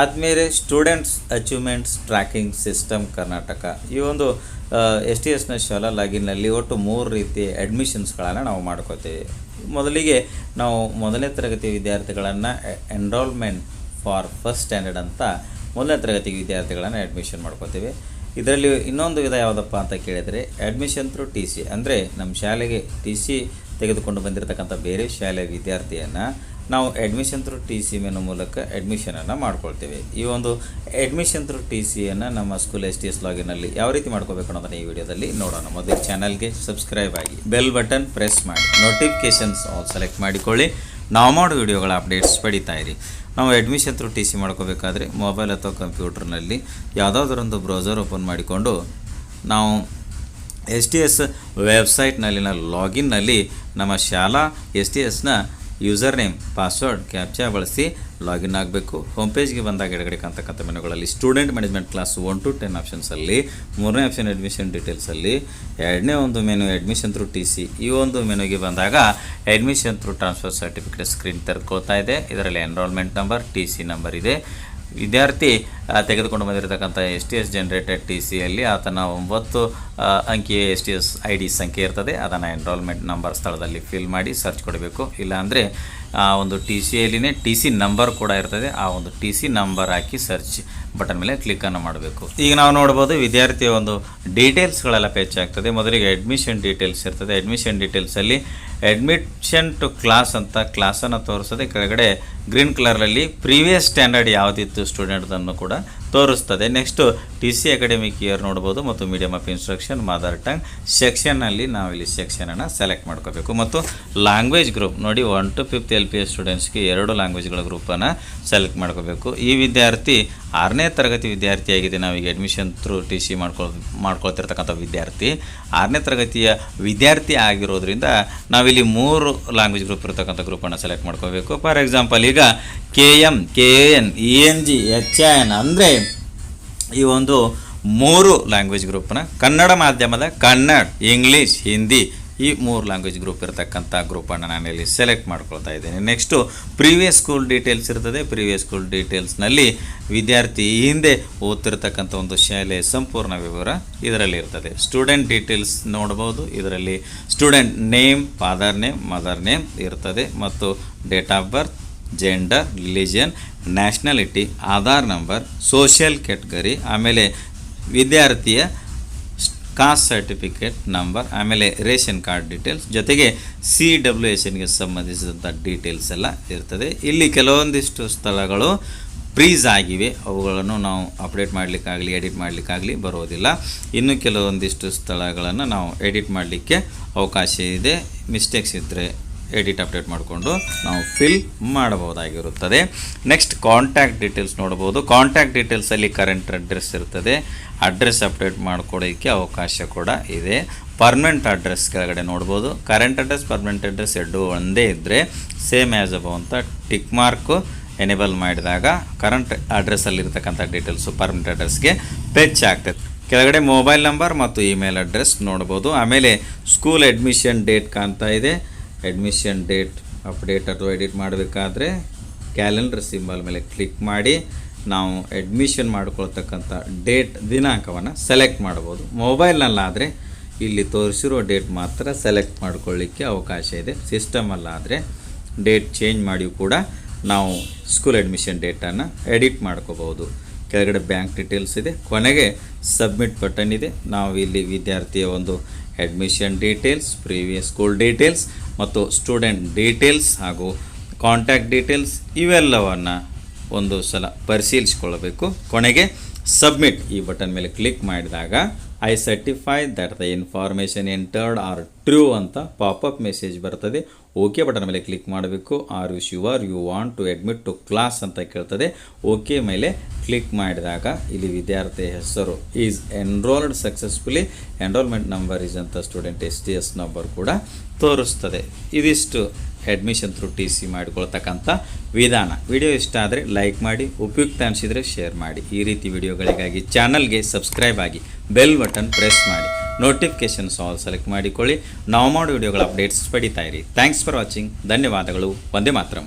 ಆದಮೇಲೆ students achievements tracking system Karnataka, ಈ ಒಂದು ಎಸ್ ಟಿ ಎಸ್ನ ಶಾಲಾ ಲಾಗಿನ್ನಲ್ಲಿ ಒಟ್ಟು ಮೂರು ರೀತಿ ಅಡ್ಮಿಷನ್ಸ್ಗಳನ್ನು ನಾವು ಮಾಡ್ಕೋತೀವಿ. ಮೊದಲಿಗೆ ನಾವು ಮೊದಲನೇ ತರಗತಿ ವಿದ್ಯಾರ್ಥಿಗಳನ್ನು ಎನ್ರೋಲ್ಮೆಂಟ್ ಫಾರ್ ಫಸ್ಟ್ ಸ್ಟ್ಯಾಂಡರ್ಡ್ ಅಂತ ಮೊದಲನೇ ತರಗತಿ ವಿದ್ಯಾರ್ಥಿಗಳನ್ನು ಅಡ್ಮಿಷನ್ ಮಾಡ್ಕೋತೀವಿ. ಇದರಲ್ಲಿ ಇನ್ನೊಂದು ವಿಧ ಯಾವುದಪ್ಪ ಅಂತ ಕೇಳಿದರೆ ಅಡ್ಮಿಷನ್ ಥ್ರೂ ಟಿ ಸಿ ಅಂದರೆ ನಮ್ಮ ಶಾಲೆಗೆ ಟಿ ಸಿ ತೆಗೆದುಕೊಂಡು ಬಂದಿರತಕ್ಕಂಥ ಬೇರೆ ಶಾಲೆಯ ವಿದ್ಯಾರ್ಥಿಯನ್ನು ನಾವು admission through T C menu ಮೂಲಕ ಅಡ್ಮಿಷನನ್ನು ಮಾಡ್ಕೊಳ್ತೇವೆ. ಈ ಒಂದು ಅಡ್ಮಿಷನ್ ಥ್ರೂ ಟಿ ಸಿಯನ್ನು ನಮ್ಮ ಸ್ಕೂಲ್ ಎಸ್ ಟಿ ಎಸ್ ಲಾಗಿನಲ್ಲಿ ಯಾವ ರೀತಿ ಮಾಡ್ಕೋಬೇಕು ಅನ್ನೋದನ್ನು ಈ ವಿಡಿಯೋದಲ್ಲಿ ನೋಡೋಣ. ಮೊದಲು ಚಾನಲ್ಗೆ ಸಬ್ಸ್ಕ್ರೈಬ್ ಆಗಿ ಬೆಲ್ ಬಟನ್ ಪ್ರೆಸ್ ಮಾಡಿ ನೋಟಿಫಿಕೇಷನ್ಸ್ ಆಲ್ ಸೆಲೆಕ್ಟ್ ಮಾಡಿಕೊಳ್ಳಿ. ನಾವು ಮಾಡೋ ವಿಡಿಯೋಗಳ ಅಪ್ಡೇಟ್ಸ್ ಪಡಿತಾ ಇರಿ. ನಾವು ಅಡ್ಮಿಷನ್ ಥ್ರೂ ಟಿ ಸಿ ಮಾಡ್ಕೋಬೇಕಾದ್ರೆ ಮೊಬೈಲ್ ಅಥವಾ ಕಂಪ್ಯೂಟರ್ನಲ್ಲಿ ಯಾವುದಾದ್ರೊಂದು ಬ್ರೌಸರ್ ಓಪನ್ ಮಾಡಿಕೊಂಡು ನಾವು ಎಸ್ ಟಿ ಎಸ್ ವೆಬ್ಸೈಟ್ನಲ್ಲಿನ ಲಾಗಿನ್ನಲ್ಲಿ ನಮ್ಮ ಶಾಲಾ ಎಸ್ ಟಿ ಎಸ್ನ ಯೂಸರ್ ನೇಮ್ ಪಾಸ್ವರ್ಡ್, ಕ್ಯಾಪ್ಚಾ ಬಳಸಿ ಲಾಗಿನ್ ಆಗಬೇಕು. ಹೋಮ್ ಪೇಜ್ಗೆ ಬಂದಾಗ ಎಡಗಡೆ ಕಾಣ್ತಕ್ಕಂಥ ಮೆನುಗಳಲ್ಲಿ student management class one to ten ಆಪ್ಷನ್ಸಲ್ಲಿ, ಮೂರನೇ ಆಪ್ಷನ್ ಅಡ್ಮಿಷನ್ ಡೀಟೇಲ್ಸಲ್ಲಿ, ಎರಡನೇ ಒಂದು menu admission through T C, ಈ ಒಂದು ಮೆನುಗೆ ಬಂದಾಗ admission through transfer certificate screen ತೆರೆದುಕೊಳ್ತಾ ಇದೆ. ಇದರಲ್ಲಿ enrolment number T C number ಇದೆ. ವಿದ್ಯಾರ್ಥಿ ತೆಗೆದುಕೊಂಡು ಬಂದಿರತಕ್ಕಂಥ S T S generated T ಸಿಯಲ್ಲಿ ಆತನ ಒಂಬತ್ತು ಅಂಕಿ ಅಂಕಿಯ S T S I D ಸಂಖ್ಯೆ ಇರ್ತದೆ. ಅದನ್ನು ಎನ್ರೋಲ್ಮೆಂಟ್ ನಂಬರ್ ಸ್ಥಳದಲ್ಲಿ ಫಿಲ್ ಮಾಡಿ ಸರ್ಚ್ ಕೊಡಬೇಕು. ಇಲ್ಲಾಂದರೆ, ಆ, ಒಂದು ಟಿ ಸಿಯಲ್ಲಿನೇ ಟಿ ಸಿ ನಂಬರ್ ಕೂಡ ಇರ್ತದೆ. ಆ ಒಂದು ಟಿ ಸಿ ನಂಬರ್ ಹಾಕಿ ಸರ್ಚ್ ಬಟನ್ ಮೇಲೆ ಕ್ಲಿಕ್ಕನ್ನು ಮಾಡಬೇಕು. ಈಗ ನಾವು ನೋಡ್ಬೋದು ವಿದ್ಯಾರ್ಥಿಯ ಒಂದು ಡೀಟೇಲ್ಸ್ಗಳೆಲ್ಲ ಪೇಚ್ ಆಗ್ತದೆ. ಮೊದಲಿಗೆ ಅಡ್ಮಿಷನ್ ಡೀಟೇಲ್ಸ್ ಇರ್ತದೆ. ಅಡ್ಮಿಷನ್ ಡೀಟೇಲ್ಸಲ್ಲಿ ಅಡ್ಮಿಷನ್ ಟು ಕ್ಲಾಸ್ ಅಂತ ಕ್ಲಾಸನ್ನು ತೋರಿಸೋದೆ ಕೆಳಗಡೆ ಗ್ರೀನ್ ಕಲರಲ್ಲಿ ಪ್ರೀವಿಯಸ್ ಸ್ಟ್ಯಾಂಡರ್ಡ್ ಯಾವುದಿತ್ತು ಸ್ಟೂಡೆಂಟ್ದನ್ನು ಕೂಡ ತೋರಿಸ್ತದೆ. Next T C academic year ನೋಡ್ಬೋದು ಮತ್ತು medium of instruction mother tongue ಸೆಕ್ಷನ್ನಲ್ಲಿ ನಾವು ಇಲ್ಲಿ ಸೆಕ್ಷನನ್ನು ಸೆಲೆಕ್ಟ್ ಮಾಡ್ಕೋಬೇಕು. ಮತ್ತು ಲ್ಯಾಂಗ್ವೇಜ್ ಗ್ರೂಪ್ ನೋಡಿ one to fifth L P S ಸ್ಟೂಡೆಂಟ್ಸ್ಗೆ ಎರಡು ಲ್ಯಾಂಗ್ವೇಜ್ಗಳ ಗ್ರೂಪನ್ನು ಸೆಲೆಕ್ಟ್ ಮಾಡ್ಕೋಬೇಕು. ಈ ವಿದ್ಯಾರ್ಥಿ ಆರನೇ ತರಗತಿ ವಿದ್ಯಾರ್ಥಿಯಾಗಿದೆ ನಾವೀಗ ಅಡ್ಮಿಷನ್ ಥ್ರೂ ಟಿ ಸಿ ಮಾಡ್ಕೊಳ್ ಮಾಡ್ಕೊಳ್ತಿರ್ತಕ್ಕಂಥ ವಿದ್ಯಾರ್ಥಿ. ಆರನೇ ತರಗತಿಯ ವಿದ್ಯಾರ್ಥಿ ಆಗಿರೋದ್ರಿಂದ ನಾವಿಲ್ಲಿ ಮೂರು ಲ್ಯಾಂಗ್ವೇಜ್ ಗ್ರೂಪ್ ಇರತಕ್ಕಂಥ ಗ್ರೂಪನ್ನು ಸೆಲೆಕ್ಟ್ ಮಾಡ್ಕೋಬೇಕು. ಫಾರ್ ಎಕ್ಸಾಂಪಲ್ ಈಗ K M K N E N G H N ಅಂದರೆ ಈ ಒಂದು ಮೂರು ಲ್ಯಾಂಗ್ವೇಜ್ ಗ್ರೂಪ್ನ ಕನ್ನಡ ಮಾಧ್ಯಮದ ಕನ್ನಡ ಇಂಗ್ಲೀಷ್ ಹಿಂದಿ ಈ ಮೂರು ಲ್ಯಾಂಗ್ವೇಜ್ ಗ್ರೂಪ್ ಇರತಕ್ಕಂಥ ಗ್ರೂಪನ್ನು ನಾನು ಇಲ್ಲಿ ಸೆಲೆಕ್ಟ್ ಮಾಡ್ಕೊಳ್ತಾ ಇದ್ದೇನೆ. ನೆಕ್ಸ್ಟು ಪ್ರೀವಿಯಸ್ ಸ್ಕೂಲ್ ಡೀಟೇಲ್ಸ್ ಇರ್ತದೆ. ಪ್ರೀವಿಯಸ್ ಸ್ಕೂಲ್ ಡೀಟೇಲ್ಸ್ನಲ್ಲಿ ವಿದ್ಯಾರ್ಥಿ ಹಿಂದೆ ಓದ್ತಿರ್ತಕ್ಕಂಥ ಒಂದು ಶಾಲೆಯ ಸಂಪೂರ್ಣ ವಿವರ ಇದರಲ್ಲಿ ಇರ್ತದೆ. ಸ್ಟೂಡೆಂಟ್ ಡೀಟೇಲ್ಸ್ ನೋಡ್ಬೋದು. ಇದರಲ್ಲಿ student name father name mother name ಇರ್ತದೆ. ಮತ್ತು date of birth gender religion nationality Aadhaar number social category ಆಮೇಲೆ ವಿದ್ಯಾರ್ಥಿಯ ಕಾಸ್ಟ್ ಸರ್ಟಿಫಿಕೇಟ್ ನಂಬರ್ ಆಮೇಲೆ ರೇಷನ್ ಕಾರ್ಡ್ ಡೀಟೇಲ್ಸ್ ಜೊತೆಗೆ ಸಿ ಡಬ್ಲ್ಯೂ ಎಸ್ ಎನ್ಗೆ ಸಂಬಂಧಿಸಿದಂಥ ಡೀಟೇಲ್ಸ್ ಎಲ್ಲ ಇರ್ತದೆ. ಇಲ್ಲಿ ಕೆಲವೊಂದಿಷ್ಟು ಸ್ಥಳಗಳು ಫ್ರೀಸ್ ಆಗಿವೆ. ಅವುಗಳನ್ನು ನಾವು ಅಪ್ಡೇಟ್ ಮಾಡಲಿಕ್ಕಾಗಲಿ ಎಡಿಟ್ ಮಾಡಲಿಕ್ಕಾಗಲಿ ಬರೋದಿಲ್ಲ. ಇನ್ನು ಕೆಲವೊಂದಿಷ್ಟು ಸ್ಥಳಗಳನ್ನು ನಾವು ಎಡಿಟ್ ಮಾಡಲಿಕ್ಕೆ ಅವಕಾಶ ಇದೆ. ಮಿಸ್ಟೇಕ್ಸ್ ಇದ್ದರೆ ಎಡಿಟ್ ಅಪ್ಡೇಟ್ ಮಾಡಿಕೊಂಡು ನಾವು ಫಿಲ್ ಮಾಡಬಹುದಾಗಿರುತ್ತದೆ. ನೆಕ್ಸ್ಟ್ ಕಾಂಟ್ಯಾಕ್ಟ್ ಡೀಟೇಲ್ಸ್ ನೋಡ್ಬೋದು ಕಾಂಟ್ಯಾಕ್ಟ್ ಡೀಟೇಲ್ಸಲ್ಲಿ ಕರೆಂಟ್ ಅಡ್ರೆಸ್ ಇರ್ತದೆ. ಅಡ್ರೆಸ್ ಅಪ್ಡೇಟ್ ಮಾಡ್ಕೊಳ್ಳೋಕ್ಕೆ ಅವಕಾಶ ಕೂಡ ಇದೆ. ಪರ್ಮನೆಂಟ್ ಅಡ್ರೆಸ್ ಕೆಳಗಡೆ ನೋಡ್ಬೋದು ಕರೆಂಟ್ ಅಡ್ರೆಸ್ ಪರ್ಮನೆಂಟ್ ಅಡ್ರೆಸ್ ಎರಡು ಒಂದೇ ಇದ್ದರೆ ಸೇಮ್ ಆ್ಯಸ್ ಅಬೋ ಅಂತ ಟಿಕ್ ಮಾರ್ಕು ಎನೇಬಲ್ ಮಾಡಿದಾಗ ಕರೆಂಟ್ ಅಡ್ರೆಸ್ಸಲ್ಲಿರ್ತಕ್ಕಂಥ ಡೀಟೇಲ್ಸು ಪರ್ಮನೆಂಟ್ ಅಡ್ರೆಸ್ಗೆ ಪೆಚ್ ಆಗ್ತದೆ. ಕೆಳಗಡೆ ಮೊಬೈಲ್ ನಂಬರ್ ಮತ್ತು ಇಮೇಲ್ ಅಡ್ರೆಸ್ ನೋಡ್ಬೋದು ಆಮೇಲೆ ಸ್ಕೂಲ್ ಅಡ್ಮಿಷನ್ ಡೇಟ್ ಕಾಣ್ತಾ ಇದೆ. ಅಡ್ಮಿಷನ್ ಡೇಟ್ ಅಪ್ಡೇಟ್ ಅಥವಾ ಎಡಿಟ್ ಮಾಡಬೇಕಾದ್ರೆ ಕ್ಯಾಲೆಂಡರ್ ಸಿಂಬಲ್ ಮೇಲೆ ಕ್ಲಿಕ್ ಮಾಡಿ ನಾವು ಅಡ್ಮಿಷನ್ ಮಾಡ್ಕೊಳ್ತಕ್ಕಂಥ ಡೇಟ್ ದಿನಾಂಕವನ್ನು ಸೆಲೆಕ್ಟ್ ಮಾಡ್ಬೋದು ಮೊಬೈಲ್ನಲ್ಲಾದರೆ ಇಲ್ಲಿ ತೋರಿಸಿರೋ ಡೇಟ್ ಮಾತ್ರ ಸೆಲೆಕ್ಟ್ ಮಾಡ್ಕೊಳ್ಳಿಕ್ಕೆ ಅವಕಾಶ ಇದೆ. ಸಿಸ್ಟಮಲ್ಲಾದರೆ ಡೇಟ್ ಚೇಂಜ್ ಮಾಡಿಯೂ ಕೂಡ ನಾವು ಸ್ಕೂಲ್ ಅಡ್ಮಿಷನ್ ಡೇಟನ್ನು ಎಡಿಟ್ ಮಾಡ್ಕೋಬೋದು ಕೆಳಗಡೆ ಬ್ಯಾಂಕ್ ಡೀಟೇಲ್ಸ್ ಇದೆ. ಕೊನೆಗೆ ಸಬ್ಮಿಟ್ ಬಟನ್ ಇದೆ. ನಾವು ಇಲ್ಲಿ ವಿದ್ಯಾರ್ಥಿಯ ಒಂದು admission details previous school details ಮತ್ತು ಸ್ಟೂಡೆಂಟ್ ಡೀಟೇಲ್ಸ್ ಹಾಗೂ ಕಾಂಟ್ಯಾಕ್ಟ್ ಡೀಟೇಲ್ಸ್ ಇವೆಲ್ಲವನ್ನು ಒಂದು ಸಲ ಪರಿಶೀಲಿಸಿಕೊಳ್ಳಬೇಕು. ಕೊನೆಗೆ ಸಬ್ಮಿಟ್ ಈ ಬಟನ್ ಮೇಲೆ ಕ್ಲಿಕ್ ಮಾಡಿದಾಗ I certify that the information entered are true ಅಂತ ಪಾಪಪ್ ಮೆಸೇಜ್ ಬರ್ತದೆ. ಓಕೆ ಬಟನ್ ಮೇಲೆ ಕ್ಲಿಕ್ ಮಾಡಬೇಕು. Are you sure you want to admit to class ಅಂತ ಕೇಳ್ತದೆ. ಓಕೆ ಮೇಲೆ ಕ್ಲಿಕ್ ಮಾಡಿದಾಗ ಇಲ್ಲಿ ವಿದ್ಯಾರ್ಥಿ ಹೆಸರು is enrolled successfully enrolment number is ಅಂತ student S T S number ಕೂಡ ತೋರಿಸ್ತದೆ. ಇದಿಷ್ಟು. ಅಡ್ಮಿಷನ್ ಥ್ರೂ ಟಿ ಸಿ ಮಾಡಿಕೊಳ್ತಕ್ಕಂಥ ವಿಧಾನ. ವಿಡಿಯೋ ಇಷ್ಟ ಆದರೆ ಲೈಕ್ ಮಾಡಿ ಉಪಯುಕ್ತ ಅನಿಸಿದರೆ ಶೇರ್ ಮಾಡಿ. ಈ ರೀತಿ ವಿಡಿಯೋಗಳಿಗಾಗಿ ಚಾನಲ್ಗೆ ಸಬ್ಸ್ಕ್ರೈಬ್ ಆಗಿ ಬೆಲ್ ಬಟನ್ ಪ್ರೆಸ್ ಮಾಡಿ. ನೋಟಿಫಿಕೇಷನ್ ಆಲ್ ಸೆಲೆಕ್ಟ್ ಮಾಡಿಕೊಳ್ಳಿ. ನಾವು ಮಾಡೋ ವಿಡಿಯೋಗಳ ಅಪ್ಡೇಟ್ಸ್ ಪಡಿತಾ ಇರಿ. ಥ್ಯಾಂಕ್ಸ್ ಫಾರ್ ವಾಚಿಂಗ್ ಧನ್ಯವಾದಗಳು. ಒಂದೇ ಮಾತ್ರಂ.